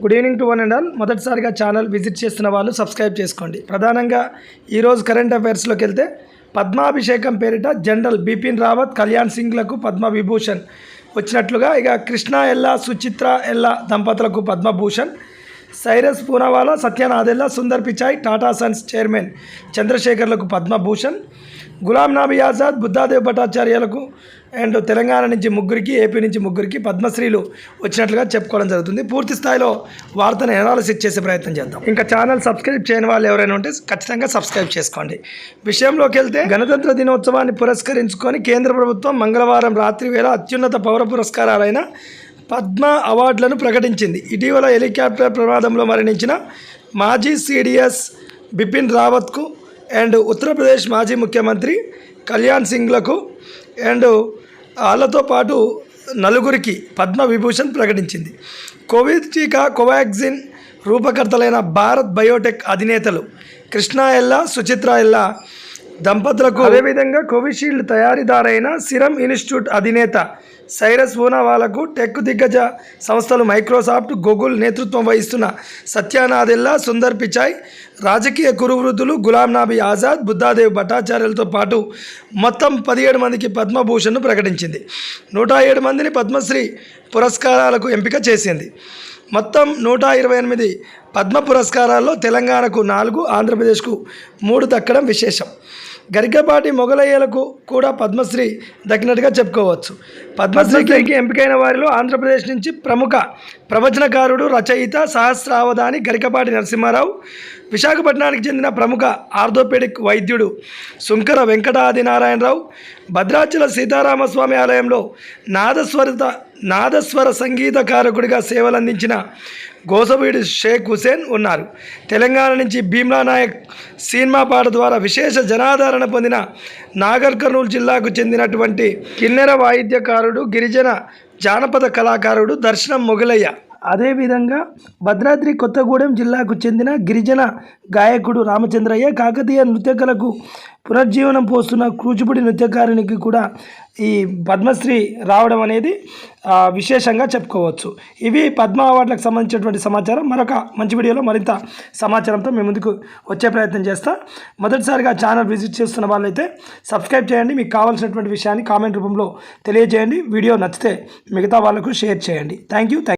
Good evening to one and all మొదటిసారిగా channel visit చేస్తున్న వాళ్ళు సబ్స్క్రైబ్ చేసుకోండి. ప్రధానంగా ఈరోజు కరెంట్ అఫైర్స్లోకి వెళ్తే పద్మాభిషేకం పేరిట జనరల్ బిపిన్ రావత్ కళ్యాణ్ సింగ్లకు పద్మ విభూషణ్ వచ్చినట్లుగా ఇక కృష్ణ ఎల్లా సుచిత్ర ఎల్లా దంపతులకు పద్మభూషణ్ సైరస్ పూనావాలా సత్యనాథెల్లా సుందర్ పిచాయ్ టాటా సన్స్ చైర్మన్ చంద్రశేఖర్లకు పద్మభూషణ్ గులాం నబీ ఆజాద్ బుద్ధాదేవ్ భట్టాచార్యులకు అండ్ తెలంగాణ నుంచి ముగ్గురికి ఏపీ నుంచి ముగ్గురికి పద్మశ్రీలు వచ్చినట్లుగా చెప్పుకోవడం జరుగుతుంది. పూర్తి స్థాయిలో వార్తను ఎనాలిసిస్ చేసే ప్రయత్నం చేద్దాం. ఇంకా ఛానల్ సబ్స్క్రైబ్ చేయని వాళ్ళు ఎవరైనా ఉంటే ఖచ్చితంగా సబ్స్క్రైబ్ చేసుకోండి. విషయంలోకి వెళ్తే గణతంత్ర దినోత్సవాన్ని పురస్కరించుకొని కేంద్ర ప్రభుత్వం మంగళవారం రాత్రి వేళ అత్యున్నత పౌర పురస్కారాలైన పద్మ అవార్డులను ప్రకటించింది. ఇటీవల హెలికాప్టర్ ప్రమాదంలో మరణించిన మాజీ సిడిఎస్ బిపిన్ రావత్కు అండ్ ఉత్తరప్రదేశ్ మాజీ ముఖ్యమంత్రి కళ్యాణ్ సింగ్లకు అండ్ వాళ్ళతో పాటు నలుగురికి పద్మ విభూషణ్ ప్రకటించింది. కోవిడ్ టీకా కోవాక్సిన్ రూపకర్తలైన భారత్ బయోటెక్ అధినేతలు కృష్ణా ఎల్లా సుచిత్ర ఎల్లా దంపతులకు అదేవిధంగా కోవిషీల్డ్ తయారీదారైన సిరం ఇన్స్టిట్యూట్ అధినేత సైరస్ పూనావాలకు టెక్ దిగ్గజ సంస్థలు మైక్రోసాఫ్ట్ గూగుల్ నేతృత్వం వహిస్తున్న సత్యానాదెల్లా సుందర్ పిచాయ్ రాజకీయ కురువృద్ధులు గులాం నబీ ఆజాద్ బుద్ధాదేవ్ భట్టాచార్యులతో పాటు మొత్తం పదిహేడు మందికి పద్మభూషణ్ను ప్రకటించింది. నూట ఏడు మందిని పద్మశ్రీ పురస్కారాలకు ఎంపిక చేసింది. మొత్తం నూట ఇరవై ఎనిమిది పద్మ పురస్కారాల్లో తెలంగాణకు నాలుగు ఆంధ్రప్రదేశ్కు మూడు దక్కడం విశేషం. గరికపాటి మొగలయ్యలకు కూడా పద్మశ్రీ దక్కినట్టుగా చెప్పుకోవచ్చు. పద్మశ్రీకి ఎంపికైన వారిలో ఆంధ్రప్రదేశ్ నుంచి ప్రముఖ ప్రవచనకారుడు రచయిత సహస్రావధాని గరికపాటి నరసింహారావు విశాఖపట్నానికి చెందిన ప్రముఖ ఆర్థోపెడిక్ వైద్యుడు శుంకర వెంకటాదినారాయణరావు భద్రాచల సీతారామస్వామి ఆలయంలో నాదస్వరత నాదస్వర సంగీతకారకుడిగా సేవలందించిన గోసవీడు షేక్ హుసేన్ ఉన్నారు. తెలంగాణ నుంచి భీమ్లా నాయక్ సినిమా పాట ద్వారా విశేష జనాదరణ పొందిన నాగర్ కర్నూలు జిల్లాకు చెందినటువంటి కిన్నెర వాయిద్యకారుడు గిరిజన జానపద కళాకారుడు దర్శనం మొగలయ్య అదేవిధంగా భద్రాద్రి కొత్తగూడెం జిల్లాకు చెందిన గిరిజన గాయకుడు రామచంద్రయ్య కాకతీయ నృత్యకళకు పునర్జీవనం పోస్తున్న కూచిపూడి నృత్యకారునికి కూడా ఈ పద్మశ్రీ రావడం అనేది విశేషంగా చెప్పుకోవచ్చు. ఇవి పద్మ అవార్డులకు సంబంధించినటువంటి సమాచారం. మరొక మంచి వీడియోలో మరింత సమాచారంతో మేము ముందుకు వచ్చే ప్రయత్నం చేస్తా. మొదటిసారిగా ఛానల్ విజిట్ చేస్తున్న వాళ్ళైతే సబ్స్క్రైబ్ చేయండి. మీకు కావాల్సినటువంటి విషయాన్ని కామెంట్ రూపంలో తెలియజేయండి. వీడియో నచ్చితే మిగతా వాళ్ళకు షేర్ చేయండి. Thank you.